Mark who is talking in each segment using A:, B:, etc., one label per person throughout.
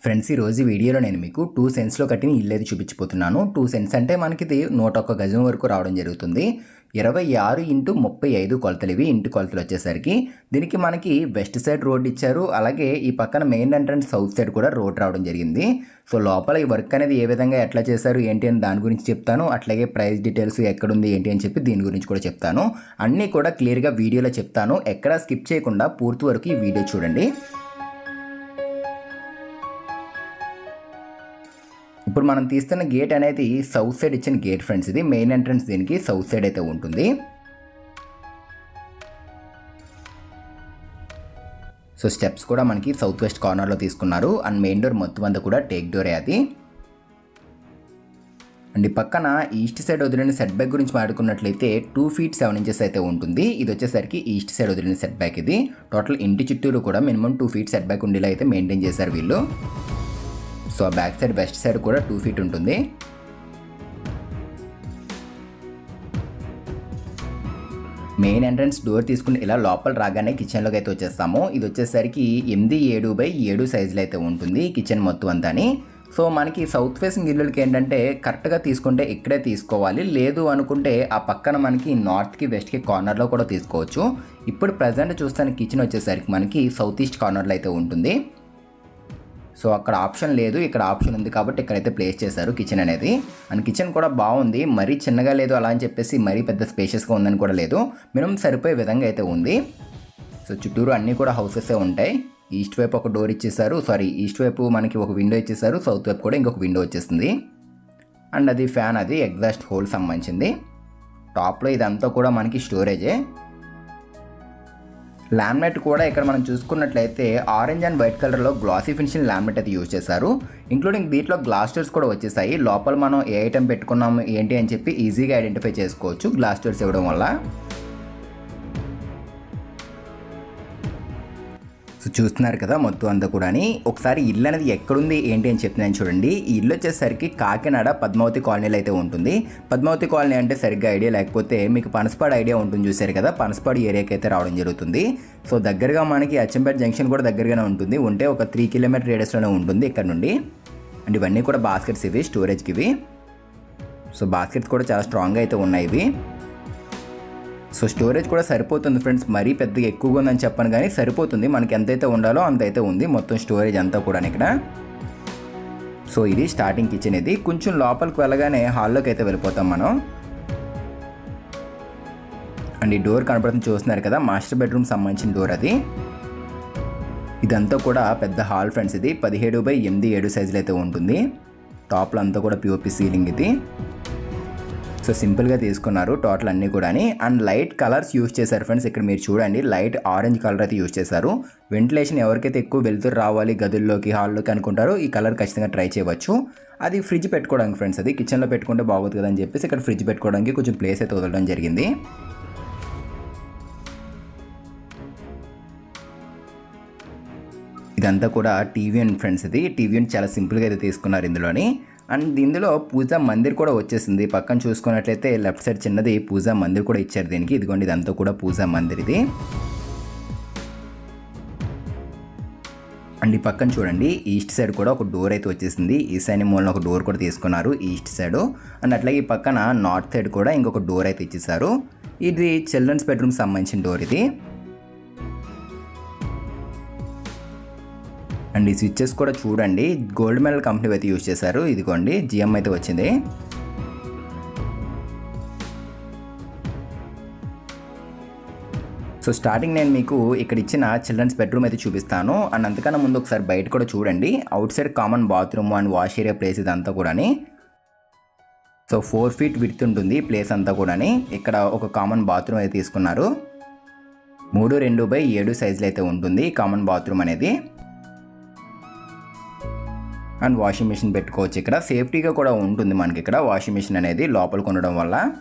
A: Friends ఈ రోజు వీడియోలో నేను మీకు టూ సెన్స్లో కట్టిన ఇల్లు అయితే చూపించిపోతున్నాను టూ సెన్స్ అంటే మనకి ఇది నూట ఒక్క గజం వరకు రావడం జరుగుతుంది. ఇరవై ఆరు ఇంటూ ముప్పై ఐదు కొలతలు ఇవి ఇంటి కొలతలు వచ్చేసరికి. దీనికి మనకి వెస్ట్ సైడ్ రోడ్ ఇచ్చారు. అలాగే ఈ పక్కన మెయిన్ ఎంట్రన్స్ సౌత్ సైడ్ కూడా రోడ్ రావడం జరిగింది. సో లోపల ఈ వర్క్ అనేది ఏ విధంగా ఎట్లా చేశారు ఏంటి అని దాని గురించి చెప్తాను. అట్లాగే ప్రైస్ డీటెయిల్స్ ఎక్కడుంది ఏంటి అని చెప్పి దీని గురించి కూడా చెప్తాను. అన్నీ కూడా క్లియర్గా వీడియోలో చెప్తాను. ఎక్కడా స్కిప్ చేయకుండా పూర్తి వరకు ఈ వీడియో చూడండి. ఇప్పుడు మనం తీస్తున్న గేట్ అనేది సౌత్ సైడ్ ఇచ్చిన గేట్ ఫ్రెండ్స్ ఇది మెయిన్ ఎంట్రన్స్ దీనికి సౌత్ సైడ్ అయితే ఉంటుంది. సో స్టెప్స్ కూడా మనకి సౌత్ వెస్ట్ కార్నర్లో తీసుకున్నారు. అండ్ మెయిన్ డోర్ మొత్తం అంతా కూడా టేక్ డోరే అది. అండ్ ఈ పక్కన ఈస్ట్ సైడ్ వదిలిన సెట్ బ్యాక్ గురించి మాట్లాడుకున్నట్లయితే టూ ఫీట్ సెవెన్ ఇంచెస్ అయితే ఉంటుంది. ఇది వచ్చేసరికి ఈస్ట్ సైడ్ వదిలిన సెట్ బ్యాక్ ఇది. టోటల్ ఇంటి చుట్టూరు కూడా minimum two feet set back ఉండేలా అయితే మెయింటైన్ చేశారు వీళ్ళు. సో ఆ బ్యాక్ సైడ్ వెస్ట్ సైడ్ కూడా టూ ఫీట్ ఉంటుంది. మెయిన్ ఎంట్రన్స్ డోర్ తీసుకుని ఇలా లోపల రాగానే కిచెన్లోకి అయితే వచ్చేస్తాము. ఇది వచ్చేసరికి ఎనిమిది ఏడు బై ఏడు సైజులో అయితే ఉంటుంది కిచెన్ మొత్తం అంతాని. సో మనకి సౌత్ ఫేసింగ్ ఇల్లులకి ఏంటంటే కరెక్ట్గా తీసుకుంటే ఇక్కడే తీసుకోవాలి. లేదు అనుకుంటే ఆ పక్కన మనకి నార్త్కి వెస్ట్కి కార్నర్లో కూడా తీసుకోవచ్చు. ఇప్పుడు ప్రజెంట్ చూస్తాను కిచెన్ వచ్చేసరికి మనకి సౌత్ ఈస్ట్ కార్నర్లో అయితే ఉంటుంది. సో అక్కడ ఆప్షన్ లేదు ఇక్కడ ఆప్షన్ ఉంది కాబట్టి ఇక్కడైతే ప్లేస్ చేశారు కిచెన్ అనేది. అండ్ కిచెన్ కూడా బాగుంది మరీ చిన్నగా లేదు అలా అని చెప్పేసి మరీ పెద్ద స్పేషియస్గా ఉందని కూడా లేదు. మినిమం సరిపోయే విధంగా అయితే ఉంది. సో చుట్టూరు అన్నీ కూడా హౌసెసే ఉంటాయి. ఈస్ట్ వైపు ఒక డోర్ ఇచ్చేసారు సారీ ఈస్ట్ వైపు మనకి ఒక విండో ఇచ్చేసారు సౌత్ వైపు కూడా ఇంకొక విండో వచ్చేసింది. అండ్ అది ఫ్యాన్ అది ఎగ్జాస్ట్ హోల్ సంబంధించింది. టాప్లో ఇదంతా కూడా మనకి స్టోరేజే లామినేట్ కూడా ఇక్కడ మనం చూసుకున్నట్లయితే ఆరెంజ్ అండ్ వైట్ కలర్లో గ్లాసీ ఫినిషింగ్ లామినేట్ అయితే యూజ్ చేశారు. ఇంక్లూడింగ్ దీంట్లో గ్లాస్టర్స్ కూడా వచ్చేసాయి. లోపల మనం ఏ ఐటెం పెట్టుకున్నాము ఏంటి అని చెప్పి ఈజీగా ఐడెంటిఫై చేసుకోవచ్చు గ్లాస్టర్స్ ఇవ్వడం వల్ల. సో చూస్తున్నారు కదా మొత్తం అంతా కూడా ఒకసారి ఇల్లు అనేది ఎక్కడుంది ఏంటి అని చెప్తున్నాను చూడండి. ఈ ఇల్లు వచ్చేసరికి కాకినాడ పద్మావతి కాలనీలో అయితే ఉంటుంది. పద్మావతి కాలనీ అంటే సరిగ్గా ఐడియా లేకపోతే మీకు పనసపాడు ఐడియా ఉంటుంది చూసారు కదా. పనసపాడు ఏరియాకి అయితే రావడం జరుగుతుంది. సో దగ్గరగా మనకి అచ్చంపేట జంక్షన్ కూడా దగ్గరగానే ఉంటుంది. ఉంటే ఒక త్రీ కిలోమీటర్ రేడియస్లోనే ఉంటుంది ఇక్కడ నుండి. అండ్ ఇవన్నీ కూడా బాస్కెట్స్ ఇవి స్టోరేజ్కి ఇవి. సో బాస్కెట్స్ కూడా చాలా స్ట్రాంగ్గా అయితే ఉన్నాయి ఇవి. సో స్టోరేజ్ కూడా సరిపోతుంది ఫ్రెండ్స్ మరీ పెద్దగా ఎక్కువగా ఉందని చెప్పను కానీ సరిపోతుంది. మనకి ఎంతైతే ఉండాలో అంతైతే ఉంది. మొత్తం స్టోరేజ్ అంతా కూడా ఇక్కడ. సో ఇది స్టార్టింగ్ కిచెన్ ఇది. కొంచెం లోపలికి వెళ్ళగానే హాల్లోకి అయితే వెళ్ళిపోతాం మనం. అండ్ ఈ డోర్ కనపడుతుంది చూస్తున్నారు కదా. మాస్టర్ బెడ్రూమ్ సంబంధించిన డోర్ అది. ఇదంతా కూడా పెద్ద హాల్ ఫ్రెండ్స్ ఇది. పదిహేడు బై ఎనిమిది ఏడు సైజులో అయితే ఉంటుంది. టాప్లో అంతా కూడా పిఓపి సీలింగ్ ఇది. సో సింపుల్గా తీసుకున్నారు టోటల్ అన్నీ కూడా అండ్ లైట్ కలర్స్ యూస్ చేశారు ఫ్రెండ్స్ ఇక్కడ మీరు చూడండి. లైట్ ఆరెంజ్ కలర్ అయితే యూస్ చేశారు. వెంటిలేషన్ ఎవరికైతే ఎక్కువ వెళ్తురు రావాలి గదుల్లోకి హాల్లోకి అనుకుంటారో ఈ కలర్ ఖచ్చితంగా ట్రై చేయవచ్చు. అది ఫ్రిడ్జ్ పెట్టుకోవడానికి ఫ్రెండ్స్ అది. కిచెన్లో పెట్టుకుంటే బాగోదు కదా అని చెప్పేసి ఇక్కడ ఫ్రిడ్జ్ పెట్టుకోవడానికి కొంచెం ప్లేస్ అయితే వదలడం జరిగింది. ఇదంతా కూడా టీవీ అండ్ ఫ్రెండ్స్ ఇది. టీవీ అండ్ చాలా సింపుల్గా అయితే తీసుకున్నారు ఇందులోని. అండ్ ఇందులో పూజా మందిర్ కూడా వచ్చేసింది. పక్కన చూసుకున్నట్లయితే లెఫ్ట్ సైడ్ చిన్నది పూజా మందిర్ కూడా ఇచ్చారు దీనికి. ఇదిగోండి ఇదంతా కూడా పూజా మందిర్ ఇది అండ్ ఈ పక్కన చూడండి ఈస్ట్ సైడ్ కూడా ఒక డోర్ అయితే వచ్చేసింది. ఈశాన్య మూలన ఒక డోర్ కూడా తీసుకున్నారు ఈస్ట్ సైడ్. అండ్ అట్లాగే ఈ పక్కన నార్త్ సైడ్ కూడా ఇంకొక డోర్ అయితే ఇచ్చేసారు ఇది చిల్డ్రన్స్ బెడ్రూమ్ సంబంధించిన డోర్ ఇది. అండ్ ఈ స్విచ్చెస్ కూడా చూడండి. గోల్డ్ మెడల్ కంపెనీ అయితే యూజ్ చేశారు. ఇదిగోండి. జిఎం అయితే వచ్చింది. సో స్టార్టింగ్ నేను మీకు ఇక్కడ ఇచ్చిన చిల్డ్రన్స్ బెడ్రూమ్ అయితే చూపిస్తాను. అండ్ అంతకన్నా ముందు ఒకసారి బయట కూడా చూడండి. Outside common bathroom and wash area place ఇదంతా కూడాని. సో ఫోర్ ఫీట్ విడ్త్ ఉంటుంది ప్లేస్ అంతా కూడాని. ఇక్కడ ఒక కామన్ బాత్రూమ్ అయితే తీసుకున్నారు. మూడు రెండు బై ఏడు సైజులో అయితే ఉంటుంది కామన్ బాత్రూమ్ అనేది. అండ్ వాషింగ్ మిషన్ పెట్టుకోవచ్చు ఇక్కడ. సేఫ్టీగా కూడా ఉంటుంది మనకి ఇక్కడ. వాషింగ్ మిషన్ అనేది లోపల కొనడం వల్ల.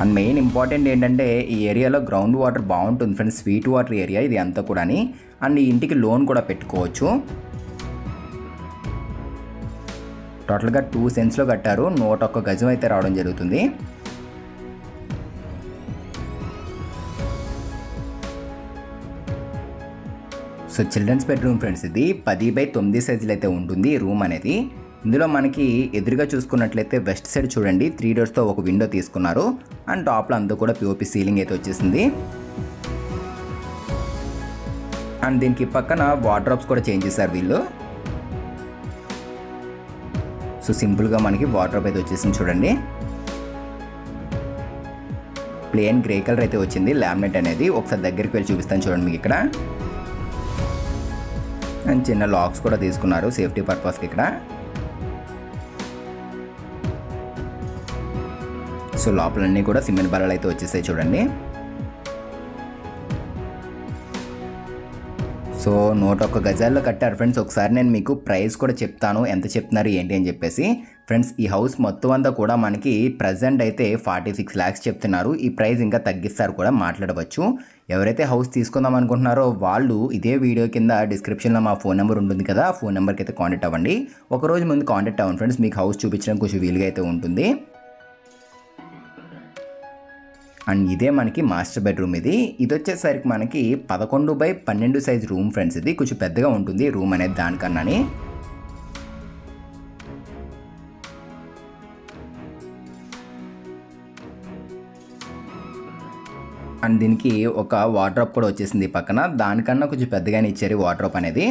A: అండ్ మెయిన్ ఇంపార్టెంట్ ఏంటంటే ఈ ఏరియాలో గ్రౌండ్ వాటర్ బాగుంటుంది ఫ్రెండ్స్. స్వీట్ వాటర్ ఏరియా ఇది అంతా కూడా అండ్ ఈ ఇంటికి లోన్ కూడా పెట్టుకోవచ్చు. టోటల్గా టూ సెంట్స్లో కట్టారు. నూట ఒక్క గజం అయితే రావడం జరుగుతుంది. సో చిల్డ్రన్స్ బెడ్రూమ్ ఫ్రెండ్స్ ఇది పది బై తొమ్మిది సైజులు అయితే ఉంటుంది రూమ్ అనేది. ఇందులో మనకి ఎదురుగా చూసుకున్నట్లయితే వెస్ట్ సైడ్ చూడండి త్రీ డోర్స్తో ఒక విండో తీసుకున్నారు. అండ్ టాప్లో అంతా కూడా పిఓపి సీలింగ్ అయితే వచ్చేసింది. అండ్ దీనికి పక్కన వార్డ్రోబ్స్ కూడా చేంజ్ చేశారు వీళ్ళు. సో సింపుల్గా మనకి వార్డ్రోబ్ అయితే వచ్చేసింది చూడండి. ప్లేన్ గ్రే కలర్ అయితే వచ్చింది లామినేట్ అనేది. ఒకసారి దగ్గరికి వెళ్ళి చూపిస్తాను చూడండి మీకు ఇక్కడ. అండ్ చిన్న లాక్స్ కూడా తీసుకున్నారు సేఫ్టీ పర్పస్కి ఇక్కడ. సో లోపలన్నీ కూడా సిమెంట్ బల్లలు అయితే వచ్చేసాయి చూడండి. సో నూట ఒక్క గజాల్లో కట్టారు. ఫ్రెండ్స్ ఒకసారి నేను మీకు ప్రైస్ కూడా చెప్తాను. ఎంత చెప్తున్నారు ఏంటి అని చెప్పేసి. ఫ్రెండ్స్ ఈ హౌస్ మొత్తం అంతా కూడా మనకి ప్రజెంట్ అయితే ఫార్టీ సిక్స్ ల్యాక్స్ చెప్తున్నారు. ఈ ప్రైస్ ఇంకా తగ్గిస్తారు కూడా మాట్లాడవచ్చు. ఎవరైతే హౌస్ తీసుకుందాం అనుకుంటున్నారో వాళ్ళు ఇదే వీడియో కింద డిస్క్రిప్షన్లో మా ఫోన్ నెంబర్ ఉంటుంది కదా ఫోన్ నెంబర్కి అయితే కాంటాక్ట్ అవ్వండి. ఒక రోజు ముందు కాంటాక్ట్ అవ్వండి ఫ్రెండ్స్ మీకు హౌస్ చూపించడం కొంచెం వీలుగా అయితే ఉంటుంది. అండ్ ఇదే మనకి మాస్టర్ బెడ్రూమ్ ఇది. ఇది వచ్చేసరికి మనకి పదకొండు బై పన్నెండు సైజ్ రూమ్ ఫ్రెండ్స్ ఇది. కొంచెం పెద్దగా ఉంటుంది రూమ్ అనేది దానికన్నాని. అండ్ దీనికి ఒక వార్డ్రోప్ కూడా వచ్చేసింది పక్కన. దానికన్నా కొంచెం పెద్దగానే ఇచ్చారు వార్డ్రోప్ అనేది.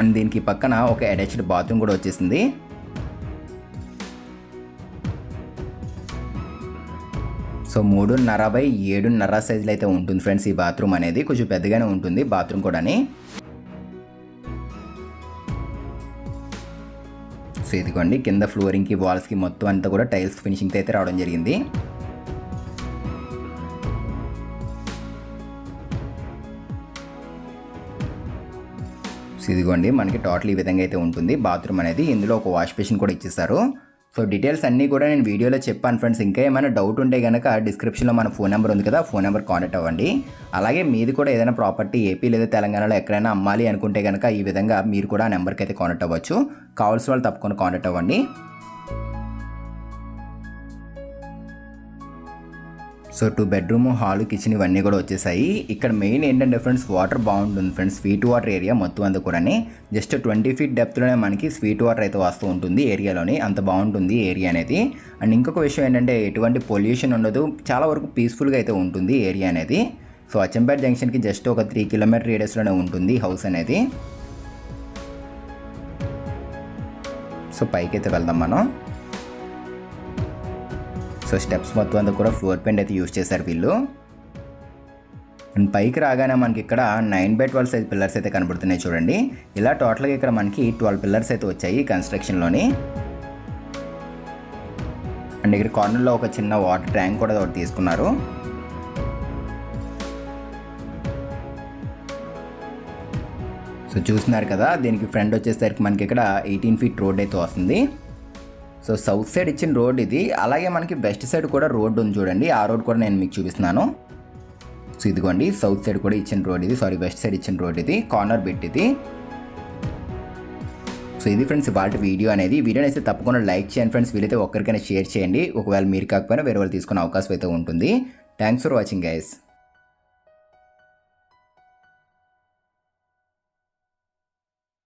A: అండ్ దీనికి పక్కన ఒక అటాచ్డ్ బాత్రూమ్ కూడా వచ్చేసింది. సో మూడున్నర బై ఏడున్నర సైజులో అయితే ఉంటుంది ఫ్రెండ్స్ ఈ బాత్రూమ్ అనేది. కొంచెం పెద్దగానే ఉంటుంది బాత్రూమ్ కూడాని. సో ఇదిగోండి కింద ఫ్లోరింగ్కి వాల్స్కి మొత్తం అంతా కూడా టైల్స్ ఫినిషింగ్ అయితే రావడం జరిగింది. సో ఇదిగోండి మనకి టోటల్ ఈ విధంగా అయితే ఉంటుంది బాత్రూమ్ అనేది. ఇందులో ఒక వాష్ బేసిన్ కూడా ఇచ్చేస్తారు సో డీటెయిల్స్ అన్నీ కూడా నేను వీడియోలో చెప్పాను ఫ్రెండ్స్. ఇంకా ఏమైనా డౌట్ ఉంటే కనుక డిస్క్రిప్షన్లో మన ఫోన్ నెంబర్ ఉంది కదా ఫోన్ నెంబర్ కాంటాక్ట్ అవ్వండి. అలాగే మీది కూడా ఏదైనా ప్రాపర్టీ ఏపీ లేదా తెలంగాణలో ఎక్కడైనా అమ్మాలి అనుకుంటే కనుక ఈ విధంగా మీరు కూడా ఆ నెంబర్కి అయితే కాంటాక్ట్ అవ్వచ్చు. కావాల్సిన వాళ్ళు తప్పకుండా కాంటాక్ట్ అవ్వండి. So two bedroom hall kitchen ఇవన్నీ కూడా వచ్చేసాయి. ఇక్కడ మెయిన్ ఏంటంటే ఫ్రెండ్స్ వాటర్ బాగుంటుంది ఫ్రెండ్స్. స్వీట్ వాటర్ ఏరియా మొత్తం అంతా కూడా జస్ట్ ట్వంటీ ఫీట్ డెప్త్లోనే మనకి స్వీట్ వాటర్ అయితే వస్తూ ఉంటుంది ఏరియాలోని. అంత బాగుంటుంది ఏరియా అనేది. అండ్ ఇంకొక విషయం ఏంటంటే ఎటువంటి పొల్యూషన్ ఉండదు. చాలా వరకు పీస్ఫుల్గా అయితే ఉంటుంది ఏరియా అనేది. సో అచ్చంపేట జంక్షన్కి జస్ట్ ఒక త్రీ కిలోమీటర్ రేడియస్లోనే ఉంటుంది హౌస్ అనేది. సో పైకి అయితే వెళ్దాం మనం. సో స్టెప్స్ మొత్తం అంతా కూడా ఫ్లోర్ పెయింట్ అయితే యూస్ చేశారు వీళ్ళు. అండ్ పైకి రాగానే మనకి ఇక్కడ nine by twelve size pillars అయితే కనబడుతున్నాయి చూడండి. ఇలా టోటల్గా ఇక్కడ మనకి ట్వెల్వ్ పిల్లర్స్ అయితే వచ్చాయి కన్స్ట్రక్షన్లోని. అండ్ ఇక్కడ కార్నర్లో ఒక చిన్న వాటర్ ట్యాంక్ కూడా ఒకటి తీసుకున్నారు. సో చూస్తున్నారు కదా దీనికి ఫ్రంట్ వచ్చేసరికి మనకి ఇక్కడ ఎయిటీన్ ఫీట్ రోడ్ అయితే వస్తుంది. సో సౌత్ సైడ్ ఇచ్చిన రోడ్ ఇది. అలాగే మనకి వెస్ట్ సైడ్ కూడా రోడ్ ఉంది చూడండి. ఆ రోడ్ కూడా నేను మీకు చూపిస్తున్నాను. సో ఇదిగోండి సౌత్ సైడ్ కూడా ఇచ్చిన రోడ్ ఇది. సారీ వెస్ట్ సైడ్ ఇచ్చిన రోడ్ ఇది. కార్నర్ బిట్ ఇది. సో ఇది ఫ్రెండ్స్ వాటి వీడియో అనేది. వీడియోని అయితే తప్పకుండా లైక్ చేయండి ఫ్రెండ్స్. వీలైతే ఒక్కరికైనా షేర్ చేయండి. ఒకవేళ మీరు కాకపోయినా వేరే వాళ్ళు తీసుకునే అవకాశం అయితే ఉంటుంది. Thanks for watching guys